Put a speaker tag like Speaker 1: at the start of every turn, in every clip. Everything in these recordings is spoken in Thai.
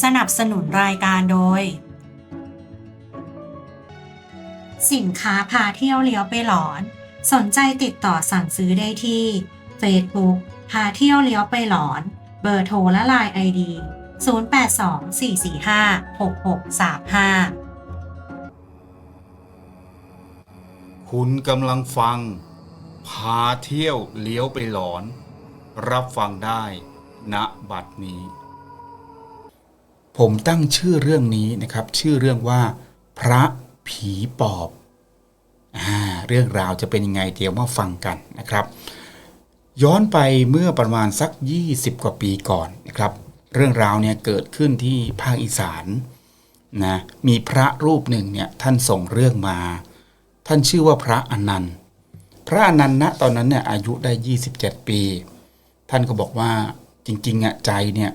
Speaker 1: สนับสนุนรายการโดย สินค้าพาเที่ยวเลี้ยวไปหลอน สนใจติดต่อสั่งซื้อได้ที่ Facebook พาเที่ยวเลี้ยวไปหลอน เบอร์โทรและไลน์ไอดี 0824456635
Speaker 2: คุณกำลังฟัง พาเที่ยวเลี้ยวไปหลอน รับฟังได้ณบัดนี้ ผมตั้งชื่อเรื่องนี้นะครับ ชื่อเรื่องว่า พระผีปอบอ่าเรื่องราวจะเป็นยังไงเดี๋ยวมาฟังกันนะครับ ย้อนไปเมื่อประมาณสัก 20 กว่าปีก่อนนะครับ เรื่องราวเนี่ยเกิดขึ้นที่ภาคอีสานนะมีพระรูปหนึ่งเนี่ยท่านส่งเรื่องมา ท่านชื่อว่าพระอนันต์ พระอนันต์ณตอนนั้นเนี่ยอายุได้ 27 ปี ท่านก็บอกว่าจริงๆอะใจเนี่ย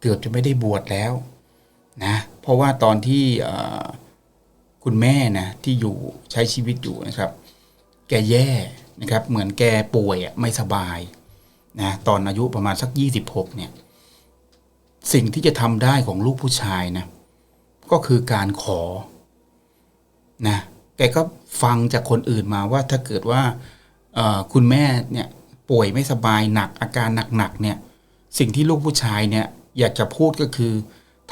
Speaker 2: เกือบจะไม่ได้บวชแล้ว นะเพราะว่าตอนที่คุณแม่นะที่อยู่ใช้ชีวิตอยู่นะครับ แกแย่นะครับ เหมือนแกป่วยไม่สบายนะตอนอายุประมาณสัก 26เนี่ยสิ่งที่จะทำได้ของลูกผู้ชายนะก็คือการขอนะแกก็ฟังจากคนอื่นมาว่าถ้าเกิดว่าคุณแม่เนี่ยป่วยไม่สบายหนักอาการหนักๆเนี่ยสิ่งที่ลูกผู้ชายเนี่ยอยากจะพูดก็คือ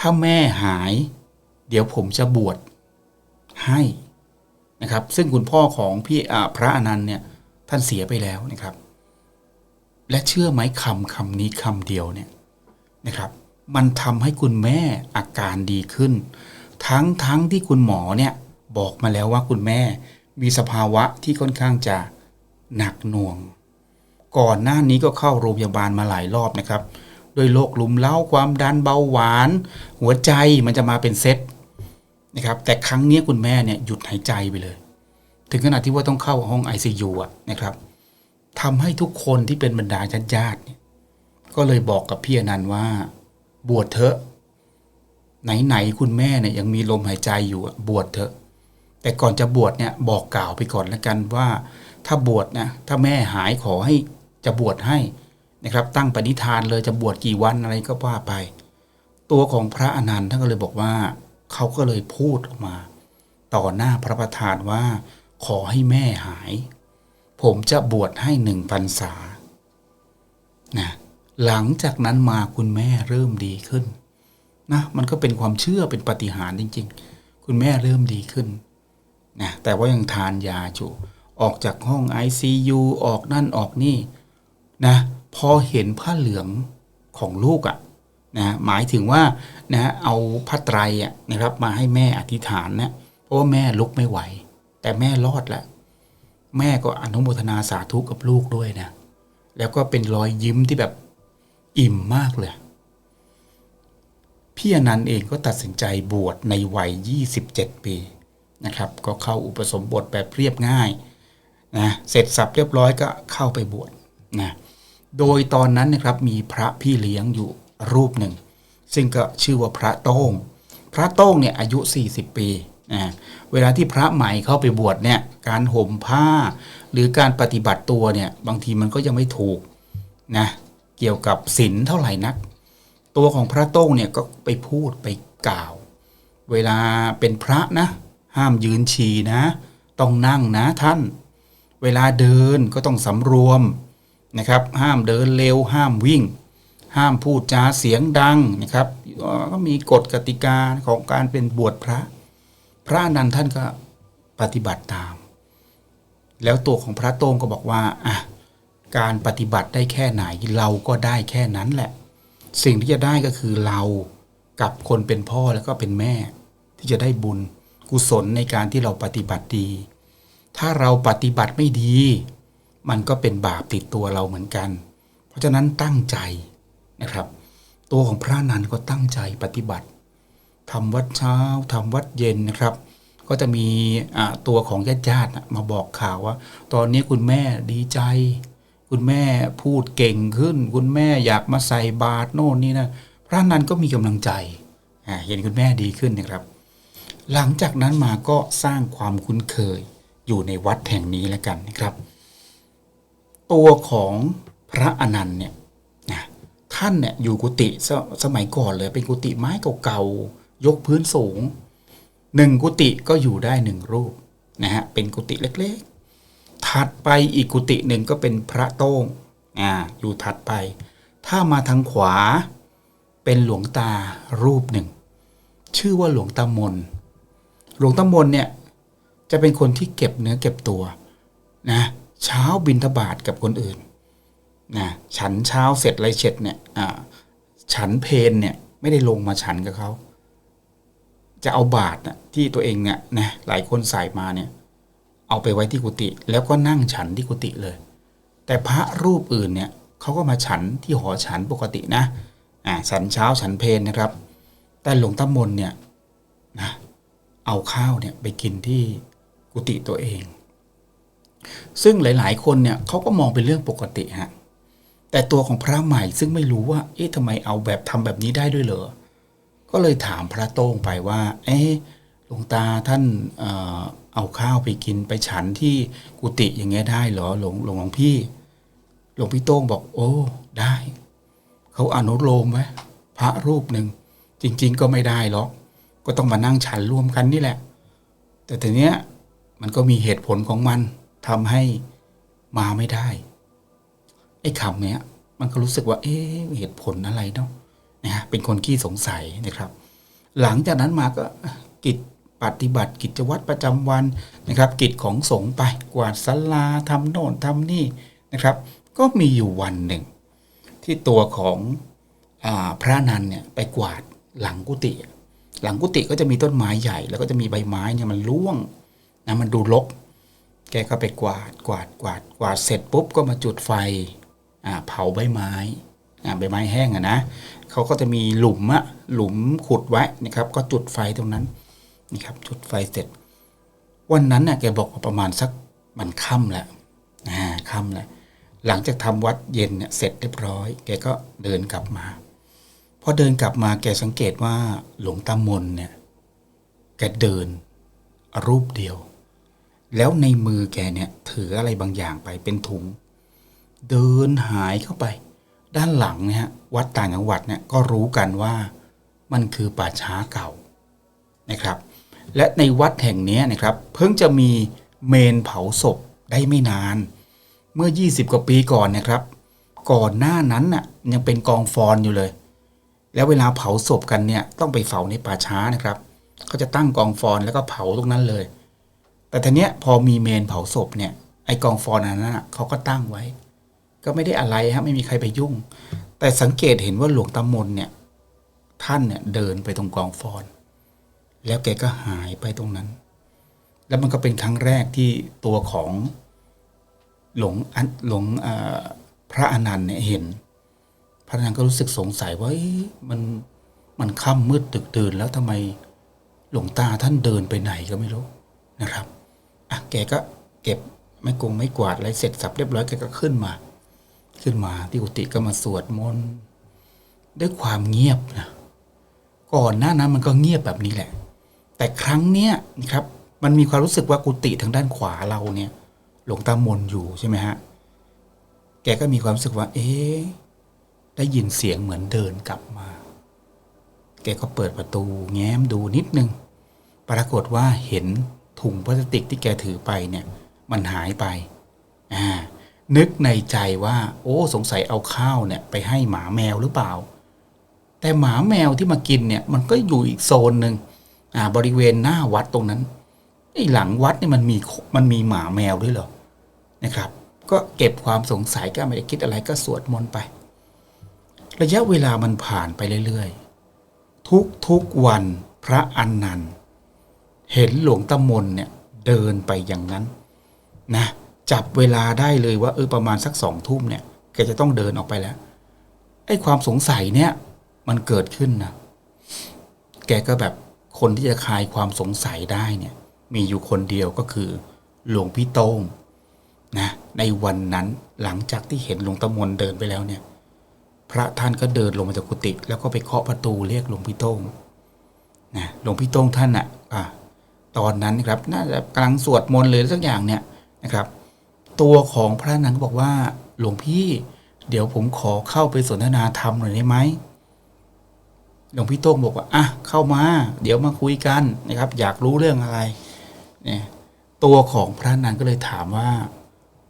Speaker 2: ถ้าแม่หาย เดี๋ยวผมจะบวชให้นะครับ ซึ่งคุณพ่อของพี่พระอนันต์เนี่ยท่านเสียไปแล้วนะครับ และเชื่อไหมคำคำนี้คำเดียวเนี่ยนะครับ มันทำให้คุณแม่อาการดีขึ้น ทั้งทั้งที่คุณหมอเนี่ยบอกมาแล้วว่าคุณแม่มีสภาวะที่ค่อนข้างจะหนักหน่วง ก่อนหน้านี้ก็เข้าโรงพยาบาลมาหลายรอบนะครับ ด้วยโรคลุมเล้าความดันเบาหวาน หัวใจมันจะมาเป็นเซตนะครับแต่ครั้งนี้คุณแม่เนี่ยหยุดหายใจไปเลย ถึงขนาดที่ว่าต้องเข้าห้อง ICU อะนะครับทำให้ทุกคนที่เป็นบรรดาญาติๆเนี่ยก็เลยบอกกับพี่อนันต์ว่า บวชเถอะไหนๆคุณแม่เนี่ยยังมีลมหายใจอยู่บวชเถอะ แต่ก่อนจะบวชเนี่ยบอกกล่าวไปก่อนแล้วกันว่า ถ้าบวชนะถ้าแม่หายขอให้จะบวชให้ นะครับ ตั้งปณิธานเลยจะบวชกี่วันอะไรก็ว่าไป ตัวของพระอนันต์ท่านก็เลยบอกว่าเขาก็เลยพูดออกมา ต่อหน้าพระประธานว่า ขอให้แม่หาย ผมจะบวชให้หนึ่งพรรษานะหลังจากนั้นมาคุณแม่เริ่มดีขึ้นนะมันก็เป็นความเชื่อเป็นปฏิหารจริง ๆ คุณแม่เริ่มดีขึ้นนะแต่ว่ายังทานยาอยู่ออกจากห้อง ICU ออกนั่นออกนี่นะ พอเห็นผ้าเหลืองของลูกอะ่ะนะหมายถึงว่านะเอาผ้าไตรอะนะครับมาให้แม่อธิษฐานนะเพราะว่าแม่ลุกไม่ไหว แต่แม่รอดแล้วแม่ก็อนุโมทนาสาธุกับลูกด้วยนะแล้วก็เป็นรอยยิ้มที่แบบอิ่มมากเลย พี่อนันต์เองก็ตัดสินใจบวชในวัย 27 ปีนะครับ ก็เข้าอุปสมบทแบบเรียบง่ายนะเสร็จสับเรียบร้อยก็เข้าไปบวชนะ โดยตอนนั้นนะครับมีพระพี่เลี้ยงอยู่รูปหนึ่ง ซึ่งก็ชื่อว่าพระโต้ง พระโต้งเนี่ยอายุ 40 ปีนะเวลาที่พระใหม่เข้าไปบวชเนี่ยการห่มผ้า หรือการปฏิบัติตัวเนี่ยบางทีมันก็ยังไม่ถูกนะเกี่ยวกับศีลเท่าไหร่นัก ตัวของพระโต้งเนี่ยก็ไปพูดไปกล่าว เวลาเป็นพระนะห้ามยืนฉี่นะ ต้องนั่งนะท่าน เวลาเดินก็ต้องสำรวม นะครับห้ามเดินเร็วห้ามวิ่ง ห้ามพูดจาเสียงดังนะครับก็มีกฎกติกาของการเป็นบวชพระ พระนันต์ท่านก็ปฏิบัติตาม แล้วตัวของพระโต้งก็บอกว่าอะการปฏิบัติได้แค่ไหนเราก็ได้แค่นั้นแหละ สิ่งที่จะได้ก็คือเรากับคนเป็นพ่อแล้วก็เป็นแม่ ที่จะได้บุญกุศลในการที่เราปฏิบัติดี ถ้าเราปฏิบัติไม่ดี มันก็เป็นบาปติดตัวเราเหมือนกัน เพราะฉะนั้นตั้งใจนะครับ ตัวของพระนันก็ตั้งใจปฏิบัติทำวัดเช้าทำวัดเย็นนะครับ ก็จะมีตัวของญาติญาติมาบอกข่าวว่า ตอนนี้คุณแม่ดีใจ คุณแม่พูดเก่งขึ้น คุณแม่อยากมาใส่บาตรโน่นนี่นะพระนันก็มีกำลังใจอ่าเห็นคุณแม่ดีขึ้นนะครับ หลังจากนั้นมาก็สร้างความคุ้นเคยอยู่ในวัดแห่งนี้แล้วกันนะครับ ตัวของพระอนันต์เนี่ยนะท่านท่านเนี่ยอยู่กุฏิสสมัยก่อนเลยเป็นกุฏิไม้เก่าๆยกพื้นสูงหนึ่งกุฏิก็อยู่ได้หนึ่งรูปนะฮะเป็นกุฏิเล็กๆ ถัดไปอีกกุฏิหนึ่งก็เป็นพระโต้งอ่าอยู่ถัดไป ถ้ามาทางขวาเป็นหลวงตารูปหนึ่ง ชื่อว่าหลวงตามนหลวงตามนเนี่ยจะเป็นคนที่เก็บเนื้อเก็บตัวนะ เช้าบินทบาทกับคนอื่นนะฉันเช้าเสร็จไรเสร็จเนี่ยฉันเพนเนี่ยไม่ได้ลงมาฉันกับเขาจะเอาบาตรนะที่ตัวเองเนี่ยนะหลายคนใส่มาเนี่ย เอาไปไว้ที่กุฏิแล้วก็นั่งฉันที่กุฏิเลย แต่พระรูปอื่นเนี่ยเขาก็มาฉันที่หอฉันปกตินะอ่าฉันเช้าฉันเพนนะครับ แต่หลวงตามนเนี่ยนะเอาข้าวเนี่ยไปกินที่กุฏิตัวเอง ซึ่งหลาย ๆ คนเนี่ยเขาก็มองเป็นเรื่องปกติฮะแต่ตัวของพระใหม่ซึ่งไม่รู้ว่า เอ๊ะทำไมเอาแบบทำแบบนี้ได้ด้วยเหรอก็เลยถามพระโต้งไปว่า เอ๊ะหลวงตาท่านเอ่อเอาข้าวไปกินไปฉันที่กุฏิอย่างเงี้ยได้เหรอหลวงหลวงหลวงพี่ หลวงพี่โต้งบอก โอ้ได้เขาอนุโลมไว้พระรูปหนึ่งจริง ๆ ก็ไม่ได้หรอกก็ต้องมานั่งฉันร่วมกันนี่แหละ แต่ทีเนี้ยมันก็มีเหตุผลของมัน ทำให้มาไม่ได้ ไอ้คำเนี้ย มันก็รู้สึกว่า เอ๊ะเหตุผลอะไรเนาะนะฮะเป็นคนขี้สงสัยนะครับ หลังจากนั้นมาก็กิจปฏิบัติกิจวัตรประจำวันนะครับ กิจของสงฆ์ไปกวาดศาลาทำโน่นทำนี่นะครับ ก็มีอยู่วันหนึ่ง ที่ตัวของอพระนันเนี่ยไปกวาดหลังกุฏิหลังกุฏิก็จะมีต้นไม้ใหญ่ แล้วก็จะมีใบไม้เนี่ยมันร่วงนะมันดูรก แกก็ไปกวาดกวาดกวาดกวาดเสร็จปุ๊บก็มาจุดไฟอ่าเผาใบไม้อ่าใบไม้แห้งอะนะเขาก็จะมีหลุมอะหลุมขุดไว้นะครับ ก็จุดไฟตรงนั้นนะครับ จุดไฟเสร็จ วันนั้นน่ะแกบอกว่าประมาณสักมันค่ำแล้วอ่าค่ำแล้วหลังจากทำวัดเย็นเนี่ยเสร็จเรียบร้อย แกก็เดินกลับมาพอเดินกลับมาแกสังเกตว่าหลวงตามนเนี่ยแกเดินรูปเดียว แล้วในมือแกเนี่ยถืออะไรบางอย่างไปเป็นถุง เดินหายเข้าไป ด้านหลังเนี่ยฮะวัดต่างจังหวัดเนี่ยก็รู้กันว่ามันคือป่าช้าเก่านะครับ และในวัดแห่งนี้นะครับ เพิ่งจะมีเมนเผาศพได้ไม่นาน เมื่อ 20 กว่าปีก่อนนะครับ ก่อนหน้านั้นน่ะยังเป็นกองฟอนอยู่เลย แล้วเวลาเผาศพกันเนี่ยต้องไปเผาในป่าช้านะครับเขาจะตั้งกองฟอนแล้วก็เผาตรงนั้นเลย แต่ทีเนี้ยพอมีเมนเผาศพเนี่ยไอกองฟอนอันนั้นน่ะเขาก็ตั้งไว้ ก็ไม่ได้อะไรฮะไม่มีใครไปยุ่ง แต่สังเกตเห็นว่าหลวงตามนเนี่ย ท่านเนี่ยเดินไปตรงกองฟอน แล้วแกก็หายไปตรงนั้น แล้วมันก็เป็นครั้งแรกที่ตัวของหลวงอันหลวงอ่อพระอนันต์เนี่ยเห็น พระอนันต์ก็รู้สึกสงสัยว่ามันมันค่ำมืดตึกตื่นแล้วทำไมหลวงตาท่านเดินไปไหนก็ไม่รู้นะครับ แกก็เก็บไม้กงไม้กวาดอะไรเสร็จสับเรียบร้อยแกก็ขึ้นมา ขึ้นมาที่กุฏิก็มาสวดมนต์ด้วยความเงียบนะก่อนหน้านั้นมันก็เงียบแบบนี้แหละ แต่ครั้งเนี้ยครับมันมีความรู้สึกว่ากุฏิทางด้านขวาเราเนี่ย หลวงตามนอยู่ใช่ไหมฮะ แกก็มีความรู้สึกว่า เอ๊ะได้ยินเสียงเหมือนเดินกลับมา แกก็เปิดประตูแง้มดูนิดนึง ปรากฏว่าเห็น ถุงพลาสติกที่แกถือไปเนี่ย มันหายไปอ่านึกในใจว่า โอ้สงสัยเอาข้าวเนี่ย ไปให้หมาแมวหรือเปล่า แต่หมาแมวที่มากินเนี่ย มันก็อยู่อีกโซนหนึ่งอ่า บริเวณหน้าวัดตรงนั้นไอ้หลังวัดเนี่ยมันมีมันมีหมาแมวด้วยเหรอนะครับ ก็เก็บความสงสัยก็ไม่ได้คิดอะไรก็สวดมนต์ไป ระยะเวลามันผ่านไปเรื่อยๆ ทุกทุกๆวันพระอันนันต์ เห็นหลวงตามนเนี่ยเดินไปอย่างนั้นนะจับเวลาได้เลยว่าเออประมาณสักสองทุ่มเนี่ยแกจะต้องเดินออกไปแล้วไอ้ความสงสัยเนี่ยมันเกิดขึ้นนะแกก็แบบคนที่จะคลายความสงสัยได้เนี่ยมีอยู่คนเดียวก็คือ หลวงพี่โต้งนะในวันนั้นหลังจากที่เห็นหลวงตามนเดินไปแล้วเนี่ย พระท่านก็เดินลงมาจากกุฏิแล้วก็ไปเคาะประตูเรียกหลวงพี่โต้งนะหลวงพี่โต้งท่านอะอะ ตอนนั้นนะครับน่าจะกำลังสวดมนต์เลยสักอย่างเนี่ยนะครับ ตัวของพระนั้นก็บอกว่าหลวงพี่ เดี๋ยวผมขอเข้าไปสนทนาธรรมหน่อยได้ไหมหลวงพี่โต้งบอกว่าอะเข้ามา เดี๋ยวมาคุยกันนะครับ อยากรู้เรื่องอะไรเนี่ยตัวของพระนันก็เลยถามว่า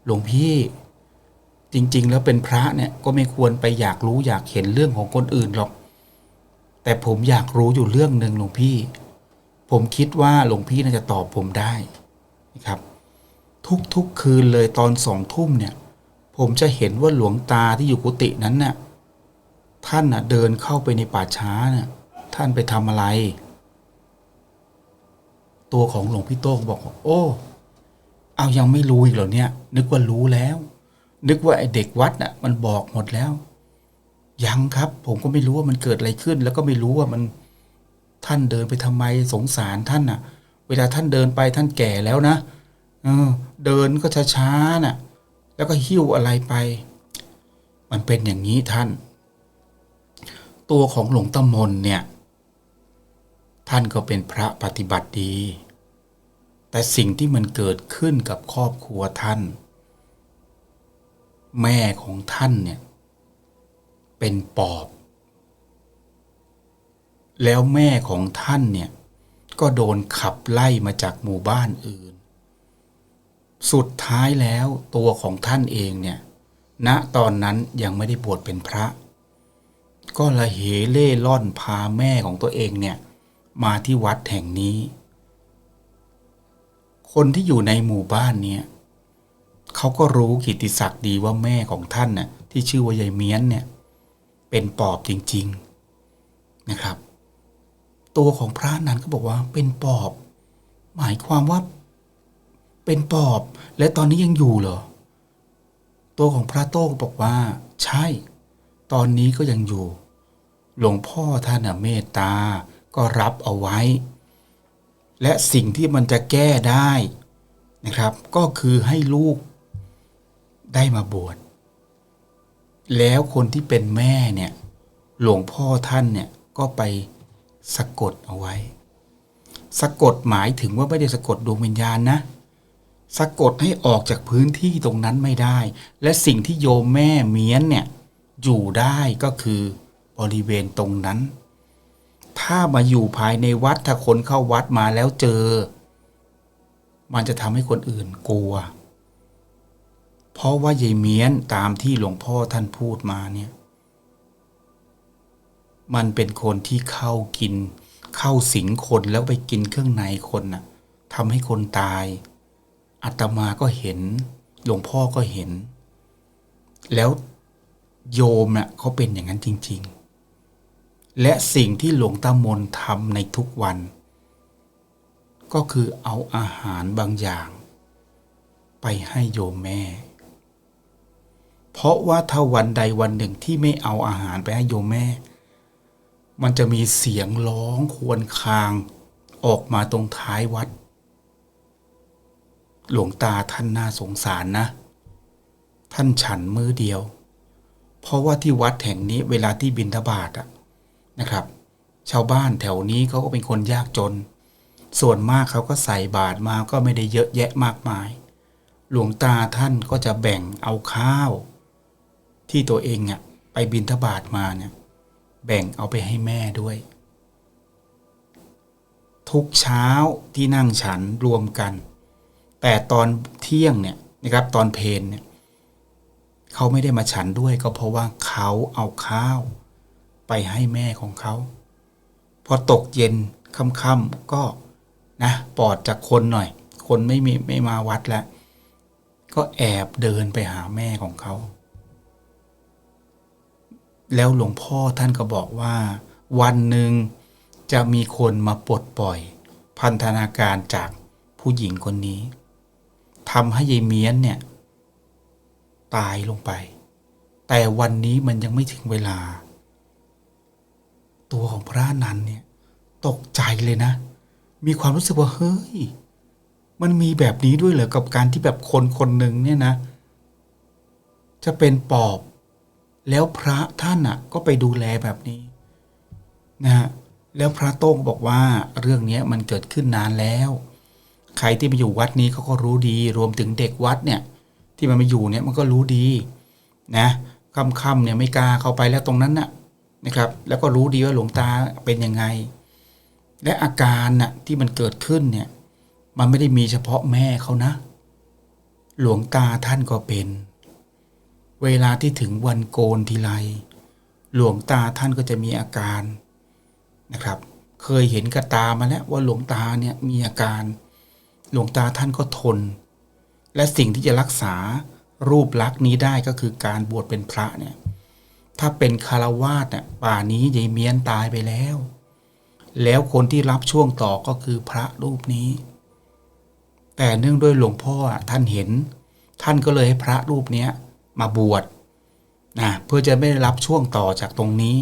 Speaker 2: หลวงพี่จริง ๆ แล้วเป็นพระเนี่ยก็ไม่ควรไปอยากรู้อยากเห็นเรื่องของคนอื่นหรอก แต่ผมอยากรู้อยู่เรื่องหนึ่งหลวงพี่ ผมคิดว่าหลวงพี่น่าจะตอบผมได้นะครับ ทุกๆคืนเลยตอนสองทุ่มเนี่ย ผมจะเห็นว่าหลวงตาที่อยู่กุฏินั้นน่ะท่านน่ะเดินเข้าไปในป่าช้าน่ะท่านไปทำอะไร ตัวของหลวงพี่โต้งบอกว่าโอ้เอายังไม่รู้อีกเหรอเนี่ย นึกว่ารู้แล้ว นึกว่าไอเด็กวัดน่ะ มันบอกหมดแล้ว ยังครับ ผมก็ไม่รู้ว่ามันเกิดอะไรขึ้น แล้วก็ไม่รู้ว่ามันานเดินไปทำไมสงสารท่านน่ะ เวลาท่านเดินไปท่านแก่แล้วนะเออเดินก็ช้าๆน่ะ แล้วก็หิ้วอะไรไป มันเป็นอย่างนี้ท่าน ตัวของหลวงตามนเนี่ย ท่านก็เป็นพระปฏิบัติดี แต่สิ่งที่มันเกิดขึ้นกับครอบครัวท่าน แม่ของท่านเนี่ย เป็นปอบ แล้วแม่ของท่านเนี่ย ก็โดนขับไล่มาจากหมู่บ้านอื่น สุดท้ายแล้วตัวของท่านเองเนี่ยณตอนนั้นยังไม่ได้บวชเป็นพระ ก็ละเหเล่ร่อนพาแม่ของตัวเองเนี่ย มาที่วัดแห่งนี้ คนที่อยู่ในหมู่บ้านเนี่ยเขาก็รู้กิตติศักดิ์ดีว่าแม่ของท่านน่ะที่ชื่อว่ายายเมียนเนี่ย เป็นปอบจริง ๆนะครับ ตัวของพระนั้นก็บอกว่าเป็นปอบ หมายความว่า เป็นปอบ และตอนนี้ยังอยู่เหรอ ตัวของพระโต้งบอกว่า ใช่ ตอนนี้ก็ยังอยู่ หลวงพ่อท่านเมตตาก็รับเอาไว้ และสิ่งที่มันจะแก้ได้นะครับ ก็คือให้ลูกได้มาบวชแล้วคนที่เป็นแม่เนี่ย หลวงพ่อท่านเนี่ยก็ไป สะกดเอาไว้ สะกดหมายถึงว่าไม่ได้สะกดดวงวิญญาณนะ สะกดให้ออกจากพื้นที่ตรงนั้นไม่ได้ และสิ่งที่โยมแม่เมียนเนี่ยอยู่ได้ก็คือบริเวณตรงนั้น ถ้ามาอยู่ภายในวัดถ้าคนเข้าวัดมาแล้วเจอ มันจะทำให้คนอื่นกลัว เพราะว่ายายเมียนตามที่หลวงพ่อท่านพูดมาเนี่ย มันเป็นคนที่เข้ากิน เข้าสิงคนแล้วไปกินเครื่องในคนน่ะทำให้คนตายอาตมาก็เห็นหลวงพ่อก็เห็น แล้วโยมน่ะเขาเป็นอย่างนั้นจริง ๆ และสิ่งที่หลวงตามนทำในทุกวัน ก็คือเอาอาหารบางอย่าง ไปให้โยมแม่ เพราะว่าถ้าวันใดวันหนึ่งที่ไม่เอาอาหารไปให้โยมแม่ มันจะมีเสียงร้องควญคาง ออกมาตรงท้ายวัด หลวงตาท่านน่าสงสารนะ ท่านฉันมือเดียว เพราะว่าที่วัดแห่งนี้เวลาที่บิณฑบาตอะนะครับ ชาวบ้านแถวนี้เขาก็เป็นคนยากจน ส่วนมากเขาก็ใส่บาตรมาก็ไม่ได้เยอะแยะมากมาย หลวงตาท่านก็จะแบ่งเอาข้าว ที่ตัวเองอะไปบิณฑบาตมาเนี่ย แบ่งเอาไปให้แม่ด้วย ทุกเช้าที่นั่งฉันรวมกัน แต่ตอนเที่ยงเนี่ยนะครับตอนเพลเนี่ยเขาไม่ได้มาฉันด้วยก็เพราะว่าเขาเอาข้าว ไปให้แม่ของเขา พอตกเย็นค่ำๆก็นะปลอดจากคนหน่อย คนไม่มีไม่มาวัดแล้วก็แอบเดินไปหาแม่ของเขา แล้วหลวงพ่อท่านก็บอกว่า วันหนึ่งจะมีคนมาปลดปล่อย พันธนาการจากผู้หญิงคนนี้ทำให้ยายเมียนเนี่ย ตายลงไป แต่วันนี้มันยังไม่ถึงเวลา ตัวของพระนันเนี่ย ตกใจเลยนะ มีความรู้สึกว่าเฮ้ย มันมีแบบนี้ด้วยเหรอกับการที่แบบคนคนหนึ่งเนี่ยนะ จะเป็นปอบ แล้วพระท่านอะ ก็ไปดูแลแบบนี้นะฮะแล้วพระโต้งบอกว่าเรื่องนี้มันเกิดขึ้นนานแล้ว ใครที่มาอยู่วัดนี้เขาก็รู้ดี รวมถึงเด็กวัดเนี่ย ที่มันมาอยู่เนี่ยมันก็รู้ดีนะค่ำๆเนี่ยไม่กล้าเข้าไปแล้วตรงนั้นน่ะนะครับ แล้วก็รู้ดีว่าหลวงตาเป็นยังไง และอาการน่ะที่มันเกิดขึ้นเนี่ย มันไม่ได้มีเฉพาะแม่เขานะ หลวงตาท่านก็เป็น เวลาที่ถึงวันโกนทีไรหลวงตาท่านก็จะมีอาการนะครับ เคยเห็นกับตามาแล้วว่าหลวงตาเนี่ยมีอาการ หลวงตาท่านก็ทน และสิ่งที่จะรักษารูปลักษณ์นี้ได้ก็คือการบวชเป็นพระเนี่ย ถ้าเป็นคารวาสเนี่ยป่านี้ยายเมียนตายไปแล้ว แล้วคนที่รับช่วงต่อก็คือพระรูปนี้ แต่เนื่องด้วยหลวงพ่อท่านเห็น ท่านก็เลยให้พระรูปเนี้ย มาบวชนะเพื่อจะไม่ได้รับช่วงต่อจากตรงนี้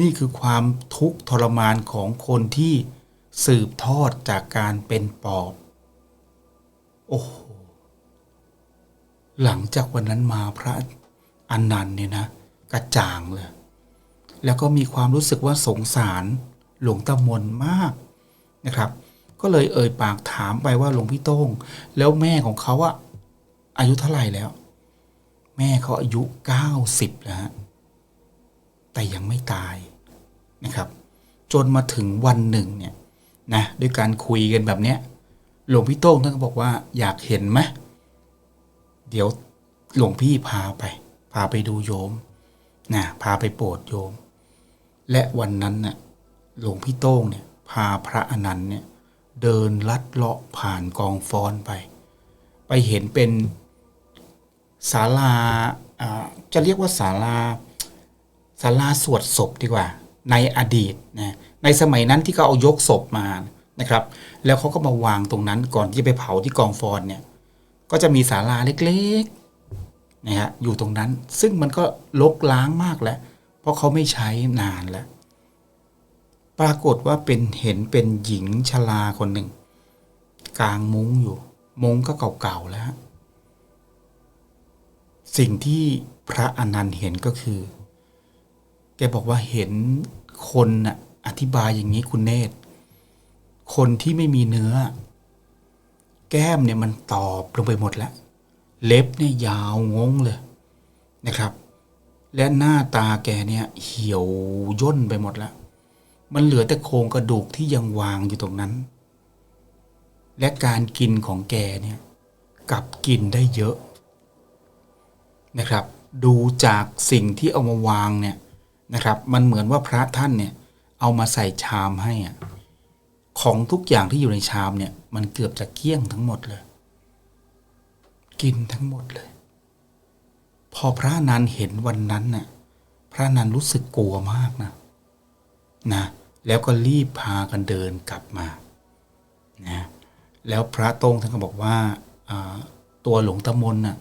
Speaker 2: นี่คือความทุกข์ทรมานของคนที่สืบทอดจากการเป็นปอบ โอ้โห หลังจากวันนั้นมาพระอนันเนี่ยนะ กระจ่างเลย แล้วก็มีความรู้สึกว่าสงสารหลวงตามนมากนะครับ ก็เลยเอ่ยปากถามไปว่าหลวงพี่โต้ง แล้วแม่ของเขาอะ อายุเท่าไหร่แล้ว แม่เขาอายุ90แล้วฮะแต่ยังไม่ตายนะครับ จนมาถึงวันหนึ่งเนี่ยนะด้วยการคุยกันแบบเนี้ยหลวงพี่โต้งท่านก็บอกว่าอยากเห็นไหมเดี๋ยวหลวงพี่พาไป พาไปดูโยมนะพาไปโปรดโยม และวันนั้นน่ะหลวงพี่โต้งเนี่ย พาพระอนันต์เนี่ย เดินลัดเลาะผ่านกองฟอนไป ไปเห็นเป็น ศาลาจะเรียกว่าศาลาศาลาสวดศพดีกว่า ในอดีตนะในสมัยนั้นที่เขาเอายกศพมานะครับ แล้วเขาก็มาวางตรงนั้นก่อนที่จะไปเผาที่กองฟอนเนี่ย ก็จะมีศาลาเล็กๆนะฮะอยู่ตรงนั้น ซึ่งมันก็ลกล้างมากแล้ว เพราะเขาไม่ใช้นานแล้ว ปรากฏว่าเป็นเห็นเป็นหญิงชราคนหนึ่งกลางมุ้งอยู่ มุ้งก็เก่าๆแล้ว สิ่งที่พระอนันต์เห็นก็คือ แกบอกว่าเห็นคนน่ะอธิบายอย่างนี้คุณเนตร คนที่ไม่มีเนื้อ แก้มเนี่ยมันตอบลงไปหมดแล้ว เล็บเนี่ยยาวงงเลยนะครับ และหน้าตาแกเนี่ยเหี่ยวย่นไปหมดแล้ว มันเหลือแต่โครงกระดูกที่ยังวางอยู่ตรงนั้น และการกินของแกเนี่ยกลับกินได้เยอะ นะครับ ดูจากสิ่งที่เอามาวางเนี่ยนะครับ มันเหมือนว่าพระท่านเนี่ยเอามาใส่ชามให้อะของทุกอย่างที่อยู่ในชามเนี่ย มันเกือบจะเกี้ยงทั้งหมดเลย กินทั้งหมดเลย พอพระนันเห็นวันนั้นน่ะพระนันรู้สึกกลัวมากนะนะ แล้วก็รีบพากันเดินกลับมานะแล้วพระโต้งท่านก็บอกว่าตัวหลวงตามนน่ะ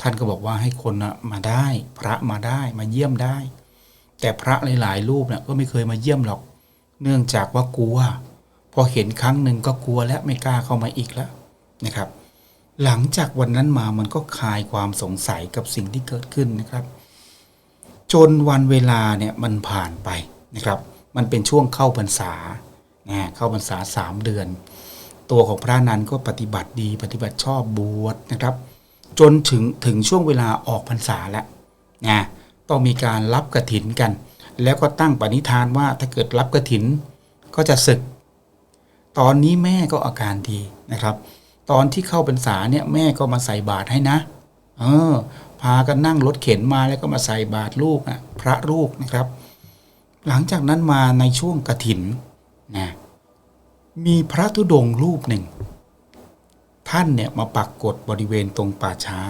Speaker 2: ท่านก็บอกว่าให้คนนะมาได้ พระมาได้มาเยี่ยมได้ แต่พระหลายๆรูปเนี่ยก็ไม่เคยมาเยี่ยมหรอก เนื่องจากว่ากลัว พอเห็นครั้งหนึ่งก็กลัวและไม่กล้าเข้ามาอีกแล้วนะครับ หลังจากวันนั้นมามันก็คลายความสงสัยกับสิ่งที่เกิดขึ้นนะครับ จนวันเวลาเนี่ยมันผ่านไปนะครับ มันเป็นช่วงเข้าพรรษานะเข้าพรรษาสามเดือน ตัวของพระนันก็ปฏิบัติดีปฏิบัติชอบบวชนะครับ จนถึงถึงช่วงเวลาออกพรรษาแล้วนะต้องมีการรับกระถินกัน แล้วก็ตั้งปณิธานว่าถ้าเกิดรับกระถินก็จะศึก ตอนนี้แม่ก็อาการดีนะครับ ตอนที่เข้าพรรษาเนี่ยแม่ก็มาใส่บาตรให้นะเออพากันนั่งรถเข็นมาแล้วก็มาใส่บาตรลูกนะพระลูกนะครับ หลังจากนั้นมาในช่วงกระถินนะมีพระธุดงค์รูปหนึ่ง ท่านเนี่ยมาปักกฎบริเวณตรงป่าช้า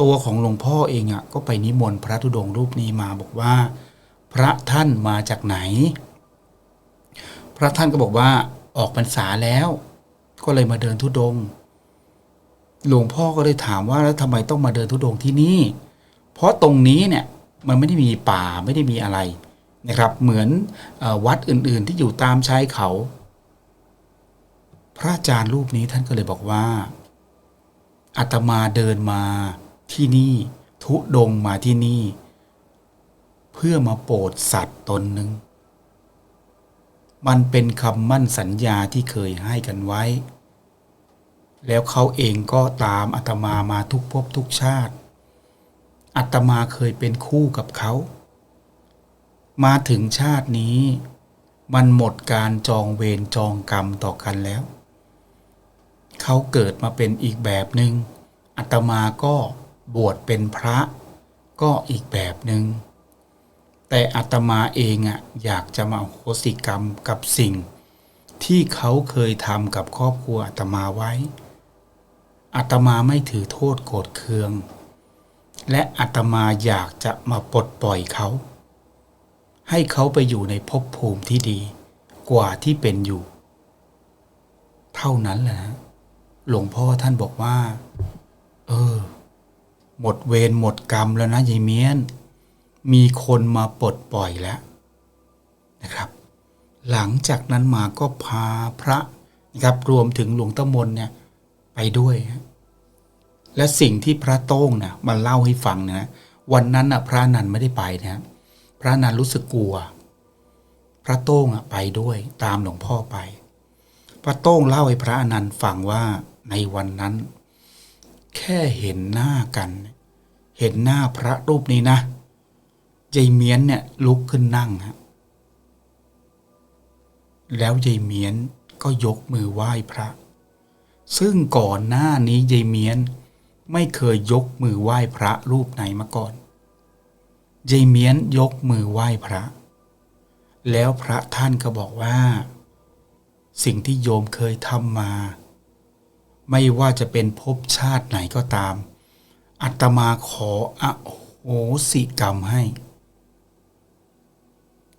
Speaker 2: ตัวของหลวงพ่อเองอะ่ะก็ไปนิมนต์พระธุดงค์รูปนี้มาบอกว่า พระท่านมาจากไหน พระท่านก็บอกว่าออกพรรษาแล้ว ก็เลยมาเดินธุดงค์หลวงพ่อก็เลยถามว่าแล้วทำไมต้องมาเดินธุดงค์ที่นี่ เพราะตรงนี้เนี่ยมันไม่ได้มีป่าไม่ได้มีอะไรนะครับ เหมือนอวัดอื่นๆที่อยู่ตามชายเขา ระอาจารย์รูปนี้ท่านก็เลยบอกว่าอาตมาเดินมาที่นี่ทุดงมาที่นี่ เพื่อมาโปรดสัตว์ตนหนึ่ง มันเป็นคำมั่นสัญญาที่เคยให้กันไว้ แล้วเขาเองก็ตามอาตมามาทุกภพทุกชาติอาตมาเคยเป็นคู่กับเขา มาถึงชาตินี้ มันหมดการจองเวรจองกรรมต่อกันแล้ว เขาเกิดมาเป็นอีกแบบหนึง่งอาตมาก็บวชเป็นพระก็อีกแบบหนึง่งแต่อาตมาเองอะอยากจะมาอโหสิกรรมกับสิ่ง ที่เขาเคยทำกับครอบครัวอาตมาไว้อาตมาไม่ถือโทษโกรธเคือง และอาตมาอยากจะมาปลดปล่อยเขา ให้เขาไปอยู่ในภพภูมิที่ดี กว่าที่เป็นอยู่ เท่านั้นแหละนะ หลวงพ่อท่านบอกว่า เออ หมดเวรหมดกรรมแล้วนะยายเมียน มีคนมาปลดปล่อยแล้วนะครับ หลังจากนั้นมาก็พาพระนะครับ รวมถึงหลวงตะมนเนี่ย ไปด้วยและสิ่งที่พระโต้งนะมาเล่าให้ฟังนะวันนั้นนะพระนันไม่ได้ไปนะพระนันรู้สึกกลัว พระโต้งอะไปด้วย ตามหลวงพ่อไป พระโต้งเล่าให้พระอนันต์ฟังว่า วันนั้น แค่เห็นหน้ากัน เห็นหน้าพระรูปนี้นะยายเมียนเนี่ยลุกขึ้นนั่งฮะแล้วยายเมียนก็ยกมือไหว้พระ ซึ่งก่อนหน้านี้ยายเมียนไม่เคยยกมือไหว้พระรูปไหนมาก่อนยายเมียนยกมือไหว้พระ แล้วพระท่านก็บอกว่า สิ่งที่โยมเคยทำมา ไม่ว่าจะเป็นภพชาติไหนก็ตาม อัตมาขออโหสิกรรมให้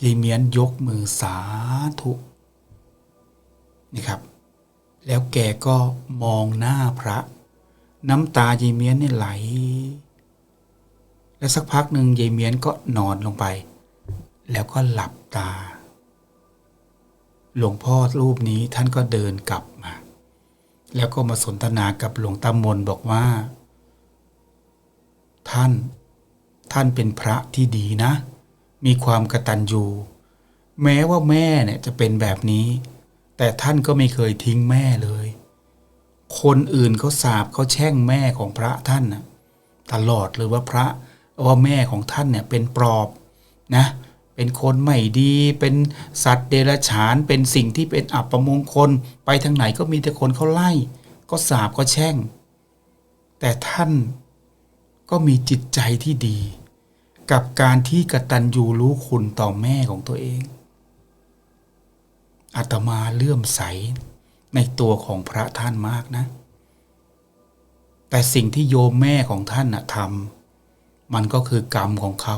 Speaker 2: ยายเมียนยกมือสาธุนี่ครับ แล้วแกก็มองหน้าพระ น้ำตายายเมียนเนี่ยไหล แล้วสักพักหนึ่งยายเมียนก็นอนลงไป แล้วก็หลับตา หลวงพ่อรูปนี้ท่านก็เดินกลับมา แล้วก็มาสนทนากับหลวงตามนบอกว่า ท่าน ท่านเป็นพระที่ดีนะ มีความกตัญญูแม้ว่าแม่เนี่ยจะเป็นแบบนี้ แต่ท่านก็ไม่เคยทิ้งแม่เลย คนอื่นเขาสาบเขาแช่งแม่ของพระท่านนะตลอดเลยว่าพระว่าแม่ของท่านเนี่ยเป็นปลอบนะ เป็นคนไม่ดี เป็นสัตว์เดรัจฉาน เป็นสิ่งที่เป็นอัปมงคล ไปทางไหนก็มีแต่คนเขาไล่ ก็สาบก็แช่ง แต่ท่านก็มีจิตใจที่ดี กับการที่กตัญญูรู้คุณต่อแม่ของตัวเอง อาตมาเลื่อมใสในตัวของพระท่านมากนะ แต่สิ่งที่โยมแม่ของท่านนะทำมันก็คือกรรมของเขา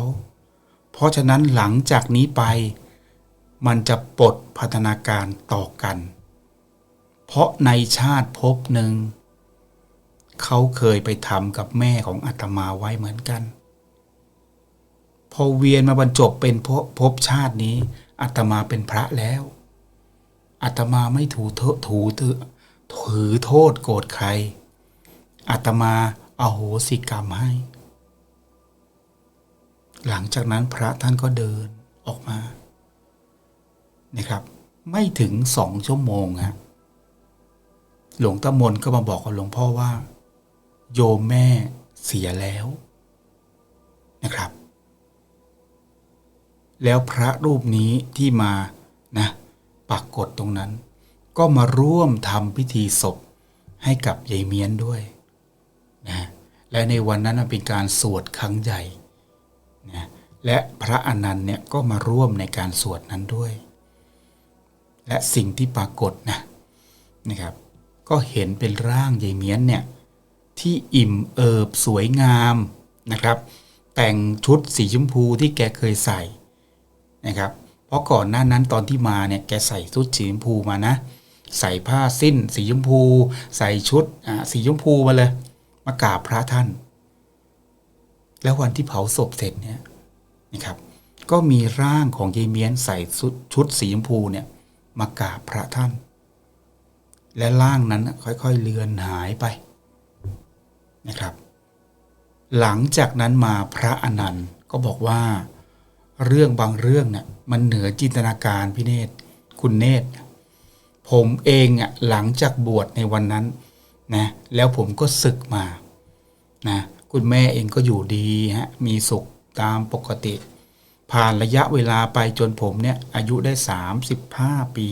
Speaker 2: เพราะฉะนั้นหลังจากนี้ไป มันจะปลดพัฒนาการต่อกัน เพราะในชาติภพหนึ่ง เขาเคยไปทำกับแม่ของอาตมาไว้เหมือนกัน พอเวียนมาบรรจบเป็นภพภพชาตินี้อาตมาเป็นพระแล้วอาตมาไม่ถูโทถูถือถือโทษโกรธใครอาตมาอาโหสิกรรมให้ หลังจากนั้นพระท่านก็เดินออกมานะครับ ไม่ถึงสองชั่วโมงฮะหลวงตามนก็มาบอกกับหลวงพ่อว่า โยมแม่เสียแล้วนะครับ แล้วพระรูปนี้ที่มานะปรากฏตรงนั้น ก็มาร่วมทำพิธีศพให้กับยายเมียนด้วยนะและในวันนั้นเป็นการสวดครั้งใหญ่ และพระอนันต์เนี่ยก็มาร่วมในการสวดนั้นด้วย และสิ่งที่ปรากฏนะนะครับ ก็เห็นเป็นร่างยายเมียนเนี่ยที่อิ่มเอิบสวยงามนะครับ แต่งชุดสีชมพูที่แกเคยใส่นะครับ เพราะก่อนหน้านั้นตอนที่มาเนี่ยแกใส่ชุดสีชมพูมานะ ใส่ผ้าสิ้น สีชมพู ใส่ชุดอ่าสีชมพูมาเลย มากราบพระท่าน แล้ววันที่เผาศพเสร็จเนี่ย นะครับ ก็มีร่างของยายเมียนใส่ชุดสีชมพูเนี่ยมากราบพระท่าน และร่างนั้นค่อยๆเลือนหายไปนะครับ หลังจากนั้นมาพระอนันต์ก็บอกว่า เรื่องบางเรื่องเนี่ยมันเหนือจินตนาการพี่เนตรคุณเนตรผมเองอะหลังจากบวชในวันนั้นนะแล้วผมก็ศึกมานะคุณแม่เองก็อยู่ดีฮะมีสุข ตามปกติ ผ่านระยะเวลาไปจนผมเนี่ยอายุได้ 35 ปี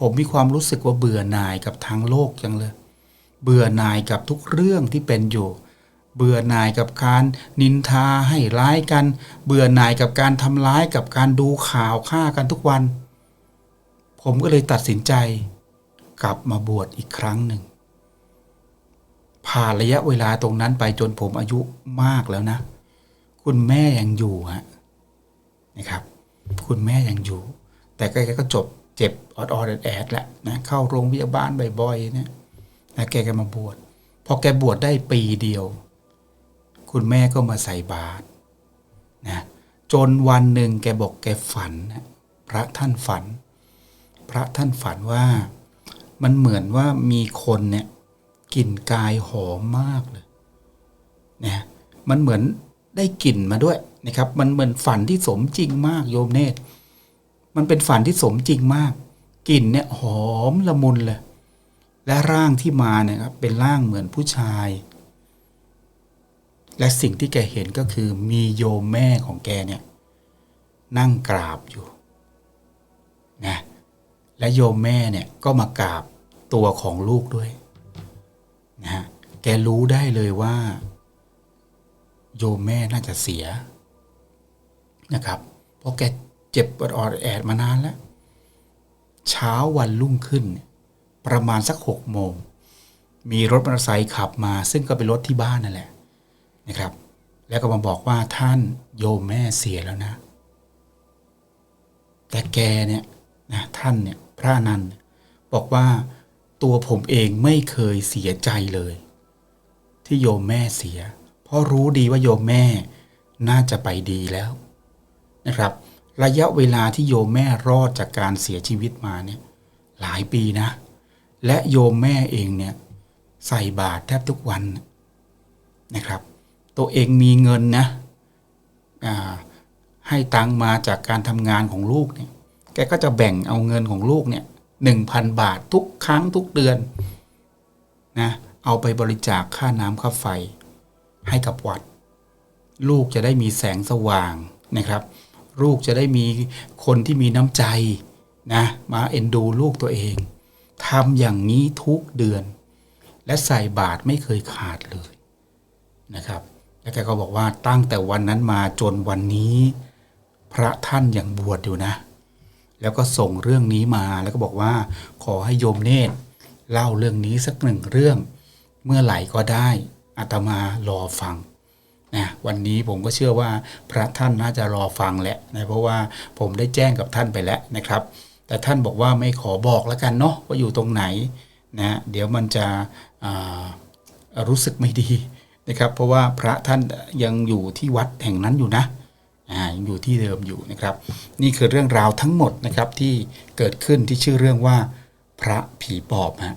Speaker 2: ผมมีความรู้สึกว่าเบื่อหน่ายกับทางโลกจังเลย เบื่อหน่ายกับทุกเรื่องที่เป็นอยู่ เบื่อหน่ายกับการนินทาให้ร้ายกัน เบื่อหน่ายกับการทำร้ายกับการดูข่าวฆ่ากันทุกวัน ผมก็เลยตัดสินใจ กลับมาบวชอีกครั้งหนึ่งผ่านระยะเวลาตรงนั้นไปจนผมอายุมากแล้วนะ คุณแม่ยังอยู่ฮะนะครับ คุณแม่ยังอยู่ แต่แกก็จบเจ็บออดออดแอดๆแหละนะเข้าโรงพยาบาลบ่อยๆเนี่ยนะแกก็มาบวชพอแกบวชได้ปีเดียว คุณแม่ก็มาใส่บาตรนะจนวันหนึ่งแกบอกแกฝันนะพระท่านฝัน พระท่านฝันว่ามันเหมือนว่ามีคนเนี่ยกลิ่นกายหอมมากเลยนะมันเหมือน ได้กลิ่นมาด้วยนะครับ มันเหมือนฝันที่สมจริงมากโยมเนตร มันเป็นฝันที่สมจริงมากกลิ่นเนี่ยหอมละมุนเลย และร่างที่มาเนี่ยครับเป็นร่างเหมือนผู้ชาย และสิ่งที่แกเห็นก็คือมีโยมแม่ของแกเนี่ย นั่งกราบอยู่นะและโยมแม่เนี่ยก็มากราบตัวของลูกด้วยนะฮะแกรู้ได้เลยว่า โยมแม่น่าจะเสียนะครับ เพราะแกเจ็บอดๆแอดมานานแล้ว เช้าวันรุ่งขึ้น ประมาณสักหกโมง มีรถมอเตอร์ไซค์ขับมา ซึ่งก็เป็นรถที่บ้านนั่นแหละนะครับ แล้วก็มาบอกว่าท่านโยมแม่เสียแล้วนะ แต่แกเนี่ยนะท่านเนี่ยพระนันบอกว่าตัวผมเองไม่เคยเสียใจเลย ที่โยมแม่เสีย ราะรู้ดีว่าโยมแม่น่าจะไปดีแล้วนะครับ ระยะเวลาที่โยมแม่รอดจากการเสียชีวิตมาเนี่ยหลายปีนะ และโยมแม่เองเนี่ยใส่บาตรแทบทุกวันนะครับ ตัวเองมีเงินนะให้ตังมาจากการทำงานของลูกเนี่ยแกก็จะแบ่งเอาเงินของลูกเนี่ยหนึ่งพันบาททุกครั้งทุกเดือนนะเอาไปบริจาคค่าน้ำค่าไฟ ให้กับวัด ลูกจะได้มีแสงสว่างนะครับ ลูกจะได้มีคนที่มีน้ำใจนะมาเอ็นดูลูกตัวเองทำอย่างนี้ทุกเดือน และใส่บาตรไม่เคยขาดเลยนะครับ แล้วแกก็บอกว่าตั้งแต่วันนั้นมาจนวันนี้ พระท่านอยังบวชอยู่นะ แล้วก็ส่งเรื่องนี้มาแล้วก็บอกว่า ขอให้โยมเนตรเล่าเรื่องนี้สักหนึ่งเรื่อง เมื่อไหร่ก็ได้ อาตมารอฟังนะวันนี้ผมก็เชื่อว่าพระท่านน่าจะรอฟังแหละนะเพราะว่าผมได้แจ้งกับท่านไปแล้วนะครับ แต่ท่านบอกว่าไม่ขอบอกแล้วกันเนาะว่าอยู่ตรงไหนนะเดี๋ยวมันจะรู้สึกไม่ดีนะครับ เพราะว่าพระท่านยังอยู่ที่วัดแห่งนั้นอยู่นะยังอยู่ที่เดิมอยู่นะครับ นี่คือเรื่องราวทั้งหมดนะครับที่เกิดขึ้นที่ชื่อเรื่องว่าพระผีปอบฮะ